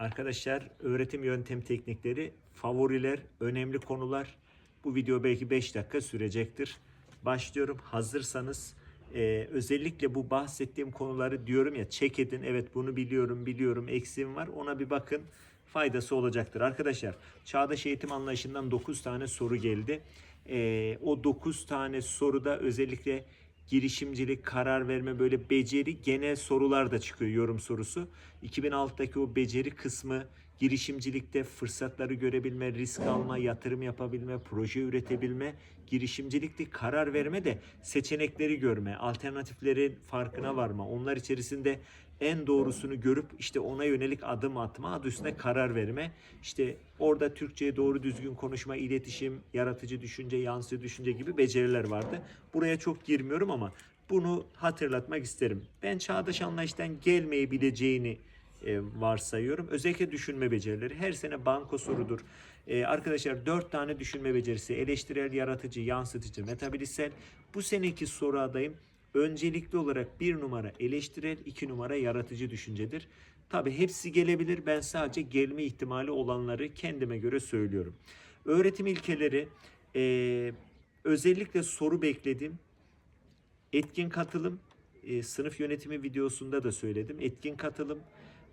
Arkadaşlar öğretim yöntem teknikleri, favoriler, önemli konular. Bu video belki 5 dakika sürecektir. Başlıyorum. Hazırsanız e, özellikle bu bahsettiğim konuları diyorum ya check edin. Evet bunu biliyorum, biliyorum, eksiğim var. Ona bir bakın. Faydası olacaktır. Arkadaşlar çağdaş eğitim anlayışından 9 tane soru geldi. E, o 9 tane soruda özellikle girişimcilik, karar verme böyle beceri genel sorular da çıkıyor yorum sorusu. 2006'daki o beceri kısmı girişimcilikte fırsatları görebilme, risk alma, yatırım yapabilme, proje üretebilme, girişimcilikte karar verme de seçenekleri görme, alternatiflerin farkına varma, onlar içerisinde en doğrusunu görüp işte ona yönelik adım atma, adı üstünde karar verme. İşte orada Türkçe'ye doğru düzgün konuşma, iletişim, yaratıcı düşünce, yansıtıcı düşünce gibi beceriler vardı. Buraya çok girmiyorum ama bunu hatırlatmak isterim. Ben çağdaş anlayıştan gelmeyebileceğini varsayıyorum. Özellikle düşünme becerileri. Her sene banko sorudur. E, arkadaşlar dört tane düşünme becerisi. Eleştirel, yaratıcı, yansıtıcı, metabilisel. Bu seneki soru adayım öncelikli olarak bir numara eleştirel, iki numara yaratıcı düşüncedir. Tabi hepsi gelebilir. Ben sadece gelme ihtimali olanları kendime göre söylüyorum. Öğretim ilkeleri e, özellikle soru bekledim. Etkin katılım, e, sınıf yönetimi videosunda da söyledim. Etkin katılım,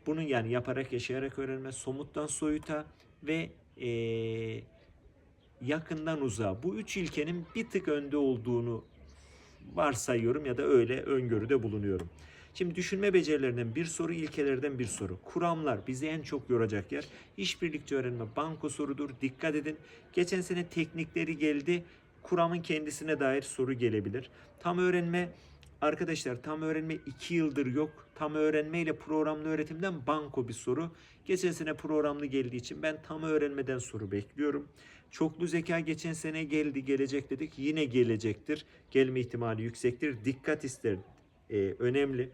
bunun yani yaparak yaşayarak öğrenme, somuttan soyuta ve e, yakından uzağa. Bu üç ilkenin bir tık önde olduğunu varsayıyorum ya da öyle öngörüde bulunuyorum. Şimdi düşünme becerilerinden bir soru, ilkelerden bir soru. Kuramlar bizi en çok yoracak yer. İşbirlikçi öğrenme banko sorudur. Dikkat edin. Geçen sene teknikleri geldi. Kuramın kendisine dair soru gelebilir. Tam öğrenme Arkadaşlar tam öğrenme 2 yıldır yok. Tam öğrenme ile programlı öğretimden banko bir soru. Geçen sene programlı geldiği için ben tam öğrenmeden soru bekliyorum. Çoklu zeka geçen sene geldi gelecek dedik. Yine gelecektir. Gelme ihtimali yüksektir. Dikkat ister. Ee, önemli.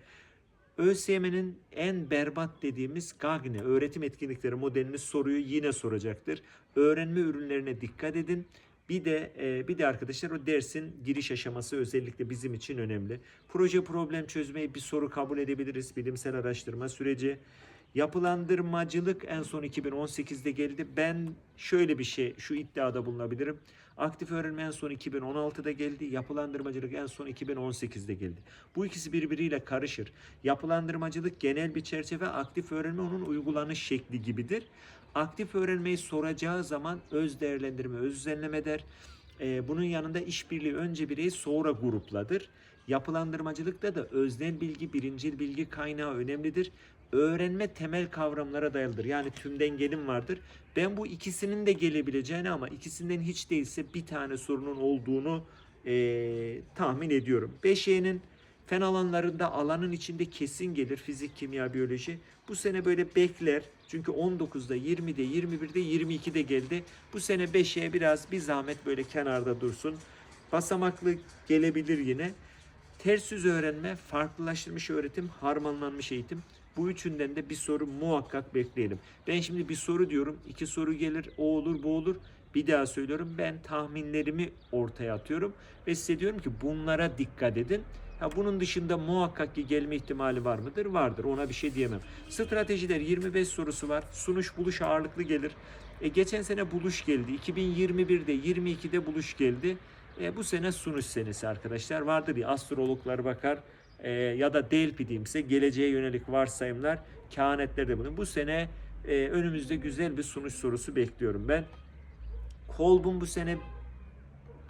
ÖSYM'nin en berbat dediğimiz GAGNE öğretim etkinlikleri modelini soruyu yine soracaktır. Öğrenme ürünlerine dikkat edin. Bir de e, bir de arkadaşlar o dersin giriş aşaması özellikle bizim için önemli. Proje problem çözmeyi bir soru kabul edebiliriz. Bilimsel araştırma süreci. Yapılandırmacılık en son 2018'de geldi. Ben şöyle bir şey şu iddiada bulunabilirim. Aktif öğrenme en son 2016'da geldi. Yapılandırmacılık en son 2018'de geldi. Bu ikisi birbiriyle karışır. Yapılandırmacılık genel bir çerçeve, aktif öğrenme onun uygulanış şekli gibidir. Aktif öğrenmeyi soracağı zaman öz değerlendirme, öz düzenleme der. Ee, bunun yanında işbirliği önce bireyi sonra grupladır. Yapılandırmacılıkta da öznel bilgi, birincil bilgi kaynağı önemlidir. Öğrenme temel kavramlara dayalıdır. Yani tümden gelim vardır. Ben bu ikisinin de gelebileceğini ama ikisinden hiç değilse bir tane sorunun olduğunu eee, tahmin ediyorum. 5Y'nin fen alanlarında alanın içinde kesin gelir fizik, kimya, biyoloji. Bu sene böyle bekler. Çünkü 19'da, 20'de, 21'de, 22'de geldi. Bu sene 5'e biraz bir zahmet böyle kenarda dursun. Basamaklı gelebilir yine. Ters yüz öğrenme, farklılaştırmış öğretim, harmanlanmış eğitim. Bu üçünden de bir soru muhakkak bekleyelim. Ben şimdi bir soru diyorum, iki soru gelir, o olur, bu olur. Bir daha söylüyorum, ben tahminlerimi ortaya atıyorum ve size diyorum ki bunlara dikkat edin. Ha bunun dışında muhakkak ki gelme ihtimali var mıdır? Vardır. Ona bir şey diyemem. Stratejiler 25 sorusu var. Sunuş buluş ağırlıklı gelir. E, geçen sene buluş geldi. 2021'de 22'de buluş geldi. E, bu sene sunuş senesi arkadaşlar. Vardır ya astrologlar bakar e, ya da Delphi diyeyimse geleceğe yönelik varsayımlar kehanetlerde bulunur. Bu sene e, önümüzde güzel bir sunuş sorusu bekliyorum ben. Kolbun bu sene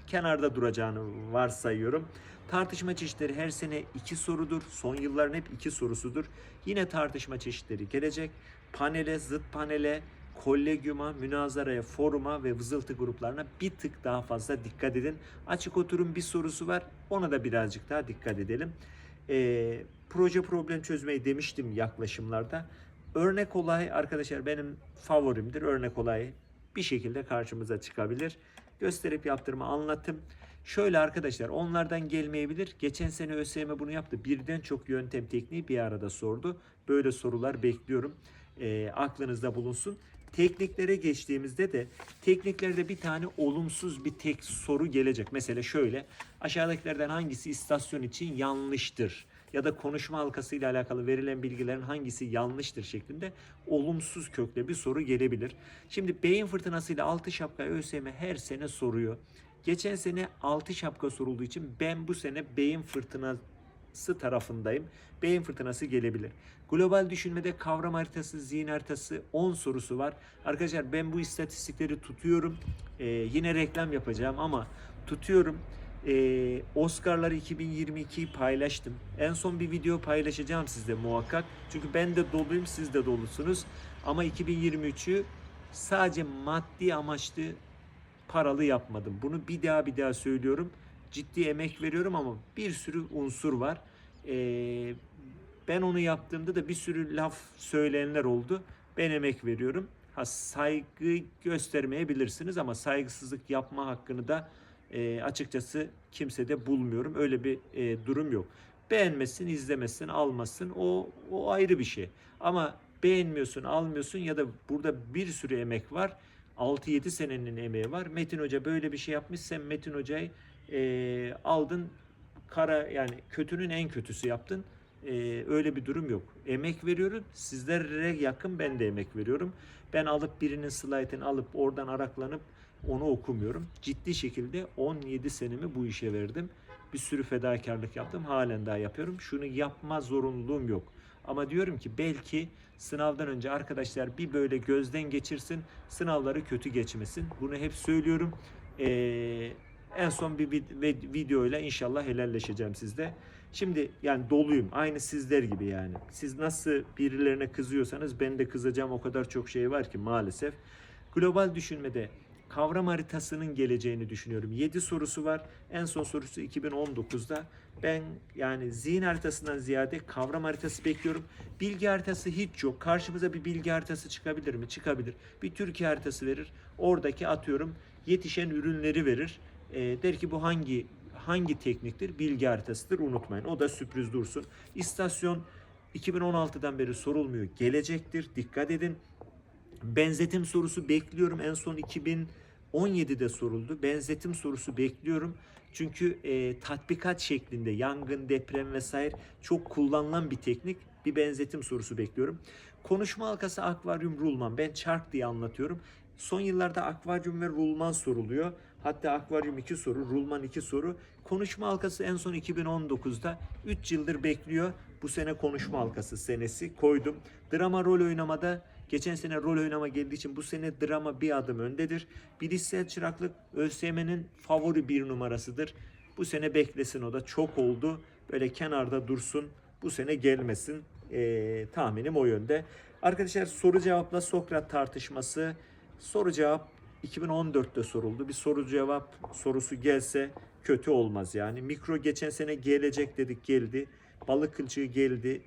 kenarda duracağını varsayıyorum. Tartışma çeşitleri her sene iki sorudur. Son yılların hep iki sorusudur. Yine tartışma çeşitleri gelecek. Panele, zıt panele, kolegyuma, münazaraya, foruma ve vızıltı gruplarına bir tık daha fazla dikkat edin. Açık oturum bir sorusu var. Ona da birazcık daha dikkat edelim. Ee, proje problem çözmeyi demiştim yaklaşımlarda. Örnek olay arkadaşlar benim favorimdir. Örnek olay bir şekilde karşımıza çıkabilir. Gösterip yaptırma anlatım. Şöyle arkadaşlar onlardan gelmeyebilir. Geçen sene ÖSYM bunu yaptı. Birden çok yöntem tekniği bir arada sordu. Böyle sorular bekliyorum. Ee, aklınızda bulunsun. Tekniklere geçtiğimizde de tekniklerde bir tane olumsuz bir tek soru gelecek. Mesela şöyle aşağıdakilerden hangisi istasyon için yanlıştır? Ya da konuşma halkası ile alakalı verilen bilgilerin hangisi yanlıştır şeklinde olumsuz kökle bir soru gelebilir. Şimdi beyin fırtınası ile 6 şapka ÖSYM her sene soruyor. Geçen sene 6 şapka sorulduğu için ben bu sene beyin fırtınası tarafındayım. Beyin fırtınası gelebilir. Global düşünmede kavram haritası, zihin haritası 10 sorusu var. Arkadaşlar ben bu istatistikleri tutuyorum. Ee, yine reklam yapacağım ama tutuyorum. Ee, Oscar'ları 2022'yi paylaştım. En son bir video paylaşacağım sizde muhakkak. Çünkü ben de doluyum, siz de dolusunuz. Ama 2023'ü sadece maddi amaçlı paralı yapmadım. Bunu bir daha bir daha söylüyorum. Ciddi emek veriyorum ama bir sürü unsur var. Ee, ben onu yaptığımda da bir sürü laf söyleyenler oldu. Ben emek veriyorum. Ha saygı göstermeyebilirsiniz ama saygısızlık yapma hakkını da e, açıkçası kimsede bulmuyorum. Öyle bir e, durum yok. Beğenmesin, izlemesin, almasın o o ayrı bir şey. Ama beğenmiyorsun, almıyorsun ya da burada bir sürü emek var. 6-7 senenin emeği var. Metin Hoca böyle bir şey yapmış. Sen Metin Hoca'yı e, aldın kara yani kötünün en kötüsü yaptın. E, öyle bir durum yok. Emek veriyorum. Sizlere yakın ben de emek veriyorum. Ben alıp birinin slaytını alıp oradan araklanıp onu okumuyorum. Ciddi şekilde 17 senemi bu işe verdim. Bir sürü fedakarlık yaptım. Halen daha yapıyorum. Şunu yapma zorunluluğum yok. Ama diyorum ki belki sınavdan önce arkadaşlar bir böyle gözden geçirsin. Sınavları kötü geçmesin. Bunu hep söylüyorum. Ee, en son bir videoyla inşallah helalleşeceğim sizde. Şimdi yani doluyum. Aynı sizler gibi yani. Siz nasıl birilerine kızıyorsanız ben de kızacağım o kadar çok şey var ki maalesef. Global düşünmede kavram haritasının geleceğini düşünüyorum. 7 sorusu var. En son sorusu 2019'da. Ben yani zihin haritasından ziyade kavram haritası bekliyorum. Bilgi haritası hiç yok. Karşımıza bir bilgi haritası çıkabilir mi? Çıkabilir. Bir Türkiye haritası verir. Oradaki atıyorum yetişen ürünleri verir. Ee, der ki bu hangi hangi tekniktir? Bilgi haritasıdır. Unutmayın. O da sürpriz dursun. İstasyon 2016'dan beri sorulmuyor. Gelecektir. Dikkat edin. Benzetim sorusu bekliyorum. En son 2017'de soruldu. Benzetim sorusu bekliyorum. Çünkü e, tatbikat şeklinde yangın, deprem vesaire çok kullanılan bir teknik. Bir benzetim sorusu bekliyorum. Konuşma halkası akvaryum rulman. Ben çark diye anlatıyorum. Son yıllarda akvaryum ve rulman soruluyor. Hatta akvaryum 2 soru, rulman 2 soru. Konuşma halkası en son 2019'da 3 yıldır bekliyor. Bu sene konuşma halkası senesi koydum. Drama rol oynamada geçen sene rol oynama geldiği için bu sene drama bir adım öndedir. Bilişsel çıraklık ÖSYM'nin favori bir numarasıdır. Bu sene beklesin o da çok oldu. Böyle kenarda dursun. Bu sene gelmesin. Ee, tahminim o yönde. Arkadaşlar soru cevapla Sokrat tartışması. Soru cevap 2014'te soruldu. Bir soru cevap sorusu gelse kötü olmaz yani. Mikro geçen sene gelecek dedik geldi. Balık kılçığı geldi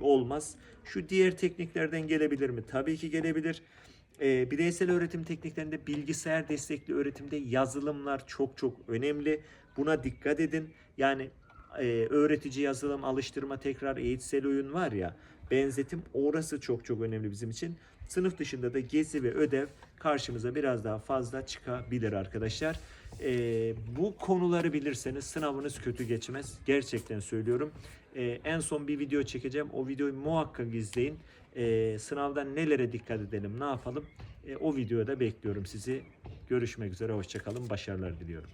olmaz. Şu diğer tekniklerden gelebilir mi? Tabii ki gelebilir. Ee, bireysel öğretim tekniklerinde bilgisayar destekli öğretimde yazılımlar çok çok önemli. Buna dikkat edin. Yani e, öğretici yazılım, alıştırma, tekrar, eğitsel oyun var ya benzetim orası çok çok önemli bizim için. Sınıf dışında da gezi ve ödev karşımıza biraz daha fazla çıkabilir arkadaşlar. Ee, bu konuları bilirseniz sınavınız kötü geçmez. Gerçekten söylüyorum. Ee, en son bir video çekeceğim. O videoyu muhakkak izleyin. Ee, sınavda nelere dikkat edelim, ne yapalım? Ee, o videoda bekliyorum sizi. Görüşmek üzere, hoşçakalın, başarılar diliyorum.